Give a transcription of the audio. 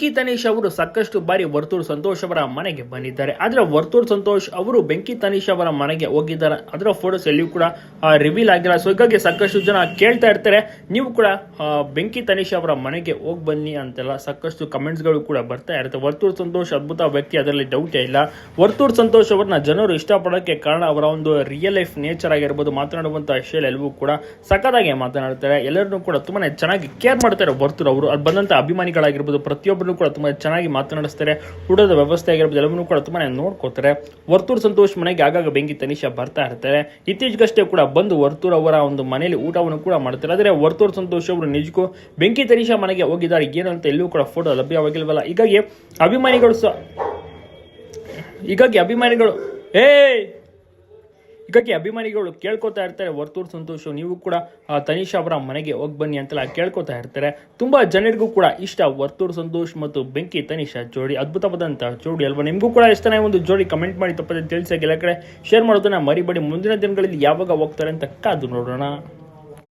ಬೆಂಕಿ ತನೀಶ್ ಅವರು ಸಾಕಷ್ಟು ಬಾರಿ ವರ್ತೂರ್ ಸಂತೋಷ್ ಅವರ ಮನೆಗೆ ಬಂದಿದ್ದಾರೆ. ಆದ್ರೆ ವರ್ತೂರ್ ಸಂತೋಷ್ ಅವರು ಬೆಂಕಿ ತನೀಶ್ ಅವರ ಮನೆಗೆ ಹೋಗಿದ್ದಾರೆ. ಅದರ ಫೋಟೋಸ್ ಎಲ್ಲಿಯೂ ಕೂಡ ರಿವೀಲ್ ಆಗಿಲ್ಲ. ಸೊ ಹೀಗಾಗಿ ಸಾಕಷ್ಟು ಜನ ಕೇಳ್ತಾ ಇರ್ತಾರೆ. ನೀವು ಕೂಡ ಬೆಂಕಿ ತನೀಶ್ ಅವರ ಮನೆಗೆ ಹೋಗಿ ಬನ್ನಿ ಅಂತೆಲ್ಲ ಸಾಕಷ್ಟು ಕಮೆಂಟ್ಸ್ಗಳು ಕೂಡ ಬರ್ತಾ ಇರುತ್ತೆ. ವರ್ತೂರ್ ಸಂತೋಷ್ ಅದ್ಭುತ ವ್ಯಕ್ತಿ, ಅದರಲ್ಲಿ ಡೌಟೇ ಇಲ್ಲ. ವರ್ತೂರ್ ಸಂತೋಷ್ ಅವರನ್ನ ಜನರು ಇಷ್ಟಪಡೋಕ್ಕೆ ಕಾರಣ ಅವರ ಒಂದು ರಿಯಲ್ ಲೈಫ್ ನೇಚರ್ ಆಗಿರ್ಬೋದು ಮಾತನಾಡುವಂಥ ಶೈಲಿ ಎಲ್ಲವೂ ಕೂಡ ಸಖತ್ತಾಗಿ ಮಾತನಾಡ್ತಾರೆ. ಎಲ್ಲರನ್ನೂ ಕೂಡ ತುಂಬಾ ಚೆನ್ನಾಗಿ ಕೇರ್ ಮಾಡ್ತಾರೆ ವರ್ತೂರ್ ಅವರು. ಅಲ್ಲಿ ಬಂದಂಥ ಅಭಿಮಾನಿಗಳಾಗಿರ್ಬೋದು ಪ್ರತಿಯೊಬ್ಬರನ್ನು ಕೂಡ ತುಂಬ ಚೆನ್ನಾಗಿ ಮಾತನಾಡಿಸ್ತಾರೆ. ಊಟದ ವ್ಯವಸ್ಥೆ ಆಗಿರ್ಬೋದು ಎಲ್ಲವನ್ನೂ ಕೂಡ ತುಂಬಾ ನೋಡ್ಕೋತಾರೆ ವರ್ತೂರ್ ಸಂತೋಷ್ ಮನೆಗೆ ಆಗಾಗ ಬೆಂಕಿ ತನಿಷ ಬರ್ತಾ ಇರ್ತಾರೆ. ಇತ್ತೀಚೆಗಷ್ಟೇ ಕೂಡ ಬಂದು ವರ್ತೂರ್ ಅವರ ಒಂದು ಮನೆಯಲ್ಲಿ ಊಟವನ್ನು ಕೂಡ ಮಾಡ್ತಾರೆ. ಆದರೆ ವರ್ತೂರ್ ಸಂತೋಷ್ ಅವರು ನಿಜಕ್ಕೂ ಬೆಂಕಿ ತನಿಷ ಮನೆಗೆ ಹೋಗಿದ್ದಾರೆ. ಏನು ಅಂತ ಎಲ್ಲೂ ಕೂಡ ಫೋಟೋ ಲಭ್ಯವಾಗಿಲ್ವಲ್ಲ. ಹೀಗಾಗಿ ಅಭಿಮಾನಿಗಳು ಸಹ ಹೀಗಾಗಿ ಅಭಿಮಾನಿಗಳು ಏ ಹೀಗಾಗಿ ಅಭಿಮಾನಿಗಳು ಕೇಳ್ಕೊತಾ ಇರ್ತಾರೆ ವರ್ತೂರ್ ಸಂತೋಷ್ ನೀವು ಕೂಡ ಆ, ತನಿಷಾ ಅವರ ಮನೆಗೆ ಹೋಗಿ ಬನ್ನಿ ಅಂತೆಲ್ಲ ಕೇಳ್ಕೊತಾ ಇರ್ತಾರೆ. ತುಂಬಾ ಜನರಿಗೂ ಕೂಡ ಇಷ್ಟ ವರ್ತೂರ್ ಸಂತೋಷ್ ಮತ್ತು ಬೆಂಕಿ ತನಿಷಾ ಜೋಡಿ ಅದ್ಭುತವಾದಂಥ ಜೋಡಿ ಅಲ್ವಾ? ನಿಮಗೂ ಕೂಡ ಇಷ್ಟನೇ ಒಂದು ಜೋಡಿ ಕಮೆಂಟ್ ಮಾಡಿ ತಪ್ಪದೆ ತಿಳಿಸಿ ಎಲ್ಲ ಕಡೆ ಶೇರ್ ಮಾಡೋದನ್ನ ಮರಿಬೇಡಿ. ಮುಂದಿನ ದಿನಗಳಲ್ಲಿ ಯಾವಾಗ ಹೋಗ್ತಾರೆ ಅಂತ ಕಾದು ನೋಡೋಣ.